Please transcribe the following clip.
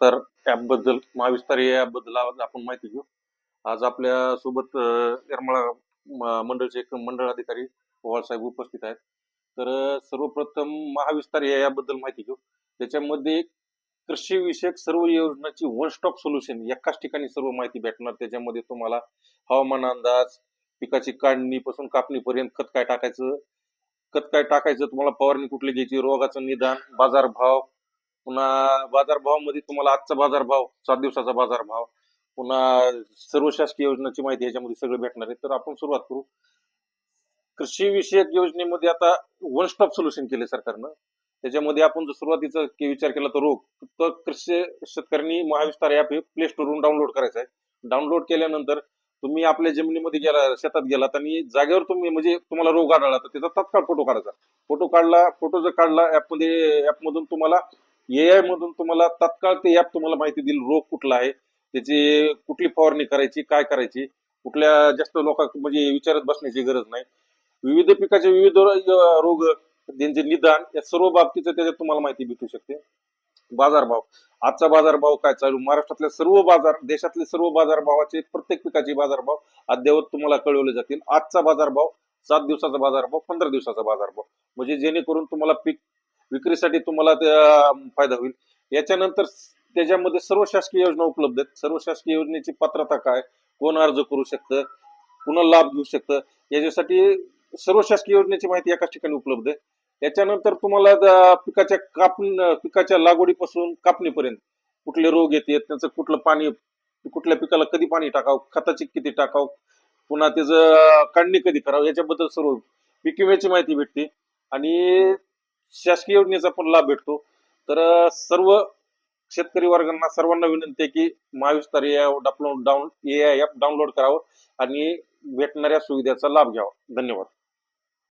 महाविस्तार ऍपबद्दल महाविस्तार या ऍपबद्दल आज आपण माहिती घेऊ. आज आपल्यासोबत अं, येरमाळा मंडळचे एक मंडळ अधिकारी पवार साहेब उपस्थित आहेत. तर सर्वप्रथम महाविस्तार या बद्दल माहिती घेऊ. त्याच्यामध्ये कृषी विषयक सर्व योजनांची वन स्टॉप सोल्युशन एकाच ठिकाणी सर्व माहिती भेटणार. त्याच्यामध्ये तुम्हाला हवामान अंदाज पिकाची काढणी पासून कापणीपर्यंत खत काय टाकायचं खत काय टाकायचं तुम्हाला फवारणी कुठली घ्यायची रोगाचं निदान बाजारभाव पुन्हा बाजारभावामध्ये तुम्हाला आजचा बाजारभाव सात दिवसाचा बाजारभाव पुन्हा सर्व शासकीय योजनांची माहिती याच्यामध्ये सगळं भेटणार आहे. तर आपण सुरुवात करू. कृषी विषयक योजनेमध्ये आता वन स्टॉप सोल्युशन केले सरकारनं. त्याच्यामध्ये आपण जर सुरुवातीचा विचार केला तर रोग तर कृषी शेतकऱ्यांनी महाविस्तार ॲप हे प्ले स्टोरवरून डाउनलोड करायचं आहे. डाउनलोड केल्यानंतर तुम्ही आपल्या जमिनीमध्ये गेला शेतात गेलात आणि जागेवर तुम्ही म्हणजे तुम्हाला रोग आढळला तर त्याचा तत्काळ फोटो काढायचा. फोटो काढला फोटो जर काढला ॲपमध्ये ऍपमधून तुम्हाला ए आय मधून तुम्हाला तत्काळ ते ॲप तुम्हाला माहिती देईल रोग कुठला आहे त्याची कुठली फवारणी करायची काय करायची कुठल्या जास्त लोकां म्हणजे विचारत बसण्याची गरज नाही. विविध पिकाचे विविध रोग त्यांचे निदान या सर्व बाबतीचं त्याच्यात तुम्हाला माहिती भेटू शकते. बाजारभाव आजचा बाजारभाव काय चालू? महाराष्ट्रातल्या सर्व बाजार देशातले सर्व बाजारभावाचे प्रत्येक पिकाचे बाजारभाव अद्ययावत तुम्हाला कळवले जातील. आजचा बाजारभाव सात दिवसाचा बाजारभाव पंधरा दिवसाचा बाजारभाव म्हणजे जेणेकरून तुम्हाला पीक विक्रीसाठी तुम्हाला फायदा होईल. याच्यानंतर त्याच्यामध्ये सर्व शासकीय योजना उपलब्ध आहेत. सर्व शासकीय योजनेची पात्रता काय? कोण अर्ज करू शकतं? पुन्हा लाभ घेऊ शकतं? याच्यासाठी सर्व शासकीय योजनेची माहिती एकाच ठिकाणी उपलब्ध आहे. याच्यानंतर तुम्हाला पिकाच्या कापणी पिकाच्या लागवडीपासून कापणीपर्यंत कुठले रोग येतात त्याचं कुठलं पाणी कुठल्या पिकाला कधी पाणी टाकावं? खताची किती टाकावं? पुन्हा त्याचं काढणी कधी करावं? याच्याबद्दल सर्व पीक विम्याची माहिती भेटते. आणि शासकीय योजनेचा पण लाभ भेटतो. तर सर्व शेतकरी वर्गांना सर्वांना विनंती आहे की महाविस्तार या download down a app download करावं आणि भेटणाऱ्या सुविधेचा लाभ घ्यावा. धन्यवाद.